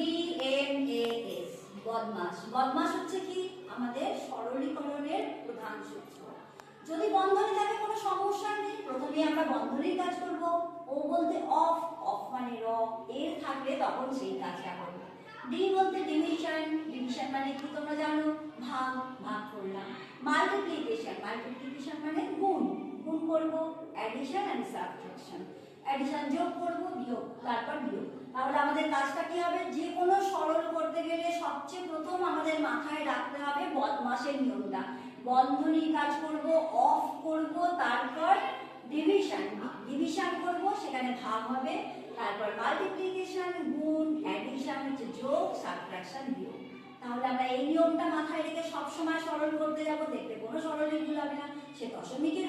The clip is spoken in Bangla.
এস বদমাস বদমাস হচ্ছে কি? আমাদের সরলীকরণের প্রধান সূত্র। যদি বন্ধনী থাকে, কোনো সমস্যা নেই। প্রথমে আমরা বন্ধনীর কাজ করব। ও বলতে অফ অফ মানে র। এর থাকলে তখন সেই কাজটা করব। ডি বলতে ডিভিশন ডিভিশন মানে কি তোমরা জানো? ভাগ ভাগ করলাম। মাল্টিপ্লিকেশন। মাল্টিপ্লিকেশন মানে গুণ। গুণ করব। Addition and subtraction. অ্যাডিশন যোগ করব, বিয়োগ। তারপর বিয়োগ। তাহলে আমাদের কাজটা কি হবে? করতে গেলে সবচেয়ে প্রথম আমাদের মাথায় রাখতে হবে বদমাসের নিয়মটা। বন্ধনীর কাজ করব অফ করব, তারপর ডিভিশন ডিভিশন করব, সেখানে ভাগ হবে, তারপর মাল্টিপ্লিকেশন গুণ অ্যাডিশন হচ্ছে যোগ সাবট্রাকশন বিয়োগ। তাহলে আমরা এই নিয়মটা মাথায় রেখে সবসময় সরল করতে যাব। দেখতে কোনো সরলই ভুল হবে না। সে দশমিকের